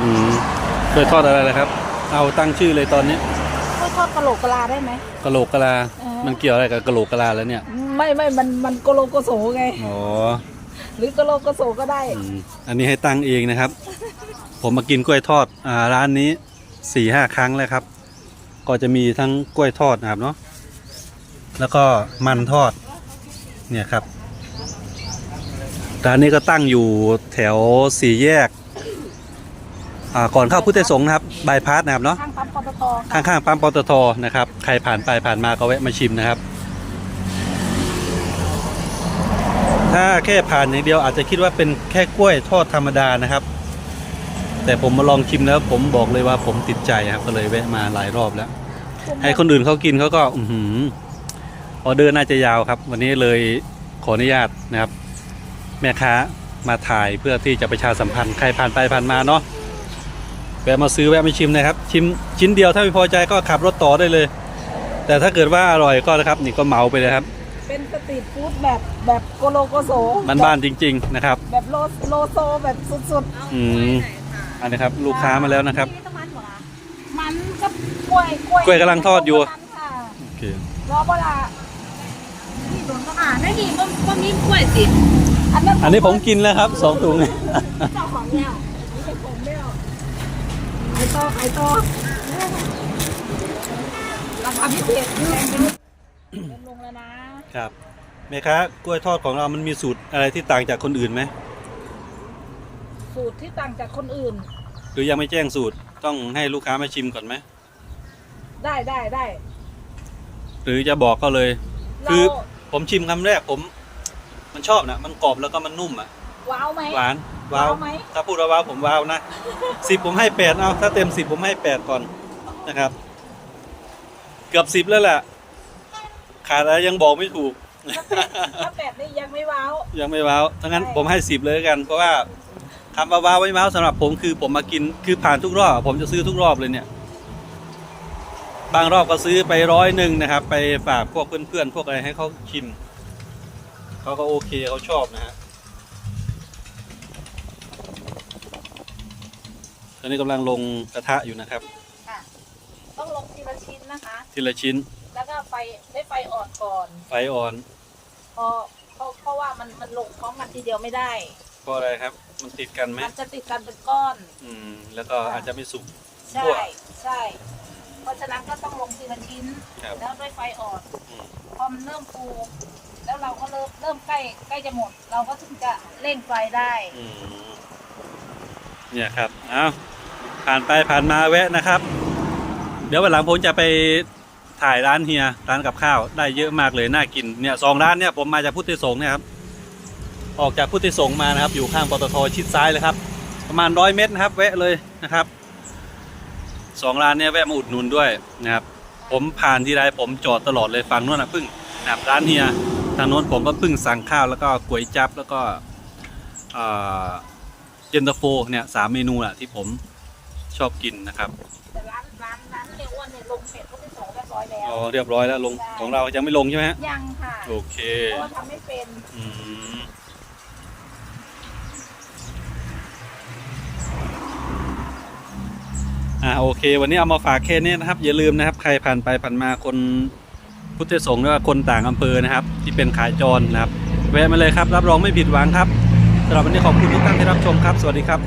อืมเคยทอดอะไรนะครับ เอาตั้งชื่อเลยตอนนี้ก็ทอดกะโหลกกะลาได้ไหม กะโหลกกะลา เออ มันเกี่ยวอะไรกับกะโหลกกะลาแล้วเนี่ย ไม่ไม่มันมันโกโลโกโสไง อ๋อหรือกะโลโกโสก็ได้ อืมอันนี้ให้ตั้งเองนะครับ ผมมากินกล้วยทอด อ่า ร้านนี้สี่ห้าครั้งแล้วครับ ก็จะมีทั้งกล้วยทอดนะครับเนาะ แล้วก็มันทอด เนี่ยครับ ร้านนี้ก็ตั้งอยู่แถวสี่แยก อ่าก่อนเข้าพุทธสงฆ์นะครับบายพาสนะครับเนาะข้างปั๊มปตทข้างๆปั๊มปตทนะครับใครผ่านไปผ่านมาก็แวะมาชิมนะครับ ถ้าแค่ผ่านอย่างเดียวอาจจะคิดว่าเป็นแค่กล้วยทอดธรรมดานะครับ แต่ผมมาลองชิมแล้ว ผมบอกเลยว่าผมติดใจครับก็เลยแวะมาหลายรอบแล้ว ให้คนอื่นเขากินเขาก็อือหือออเดอร์น่าจะยาวครับ วันนี้เลยขออนุญาตนะครับ แม่ค้ามาถ่ายเพื่อที่จะประชาสัมพันธ์ใครผ่านไปผ่านมาเนาะ แวะมาซื้อแวะมาชิมนะครับ ชิมชิ้นเดียวถ้าไม่พอใจก็ขับรถต่อได้เลย แต่ถ้าเกิดว่าอร่อยก็นะครับ นี่ก็เหมาไปเลยครับเป็นสตรีทฟู้ดแบบแบบโกโลโกโสบ้านๆจริง ๆ นะครับ แบบโลโลโซแบบสุดอืมอันนี้ครับ ลูกค้ามาแล้วนะครับๆมันกับกล้วยกล้วยกล้วยกำลังทอดอยู่มันค่ะโอเครอเวลานี่โดนก็อ่านได้ดีว่าว่ามีกล้วยติดอันนั้นอันนี้ผมกินแล้วครับสองถุงเจ้าของแล้วนี่เป็นผมแล้วไข่ ต่อไข่ต่อราคาพิเศษแพงไปนิดเป็นลงแล้วนะครับแม่ค้ากล้วยทอดของเรามันมีสูตรอะไรที่ต่างจากคนอื่นไหมสูตรที่ต่างจากคนอื่น หรือยังไม่แจ้งสูตรต้องให้ลูกค้ามาชิมก่อนไหมได้ได้ได้หรือจะบอกเขาเลยเราคือผมชิมคำแรกผม มันชอบนะมันกรอบแล้วก็มันนุ่มอะว้าวไหมหวาน ว้าวว้าวไหมถ้าพูดว่าว้าวผมว้าวนะสิบผมให้แปดเอาถ้าเต็มสิบผมให้แปดก่อนนะครับ เกือบสิบแล้วแหละขาดอะไรยังบอกไม่ถูกถ้าแปดนี่ยังไม่ว้าวยังไม่ว้าวทั้งนั้นใช่ผมให้สิบเลยแล้วกัน เพราะว่าคำว่าว้าวไม่ว้าวสำหรับผมคือผมมากินคือผ่านทุกรอบ ผมจะซื้อทุกรอบเลยเนี่ยบางรอบก็ซื้อไปร้อยหนึ่งนะครับ ไปฝากพวกเพื่อนๆพวกอะไรให้เขาชิมเขาก็โอเคเขาชอบนะฮะ อนนี้กำลังลงกระทะอยู่นะครับ ค่ะ ต้องลงทีละชิ้นนะคะ ทีละชิ้น แล้วก็ไฟได้ไฟอ่อนก่อน ไฟอ่อนเพราะเพราะเพราะว่ามันมันลงพร้อมกันทีเดียวไม่ได้ เพราะอะไรครับ มันติดกันไหมมันจะติดกันเป็นก้อน อืม แล้วก็อาจจะไม่สุก ใช่คั่วใช่ เพราะฉะนั้นก็ต้องลงทีละชิ้น ครับ แล้วด้วยไฟอ่อนอืมพอมันเริ่มฟูแล้วเราก็เริ่มเริ่มใกล้ใกล้จะหมด เราก็ถึงจะเร่งไฟได้ อืมเนี่ยครับ เอา ผ่านไปผ่านมาแวะนะครับ เดี๋ยววันหลังผมจะไปถ่ายร้านเฮียร้านกับข้าวได้เยอะมากเลยน่ากินเนี่ยสองร้านเนี่ยผมมาจากพุทธิสงฆ์เนี่ยครับออกจากพุทธิสงฆ์มานะครับ อยู่ข้างปตทชิดซ้ายเลยครับ ประมาณร้อยเมตรนะครับ แวะเลยนะครับสองร้านเนี่ยแวะมาอุดหนุนด้วยนะครับ ผมผ่านที่ไรผมจอดตลอดเลยฝั่งนู้นนะพิ่งนะครับร้านเฮียทางโน้นผมก็พิ่งสั่งข้าวแล้วก็ก๋วยจับแล้วก็เอ่อเย็นตาโฟเนี่ยสามเมนูแหละที่ผม ชอบกินนะครับแต่ร้านร้านร้านเนี่ยอ้วนเนี่ยลงเผ็ดทุกที่สองเรียบร้อยแล้วอ๋อเรียบร้อยแล้วลงของเรายังไม่ลงใช่ไหมฮะยังค่ะโอเคเพราะว่าทำไม่เป็นอืมอ่าโอเค วันนี้เอามาฝากแค่นี้นะครับ อย่าลืมนะครับ ใครผ่านไปผ่านมาคนพุทธสงฆ์หรือว่าคนต่างอำเภอนะครับ ที่เป็นขายจรนะครับแวะมาเลยครับ รับรองไม่ผิดหวังครับสำหรับวันนี้ขอบคุณทุกท่านที่รับชมครับ สวัสดีครับ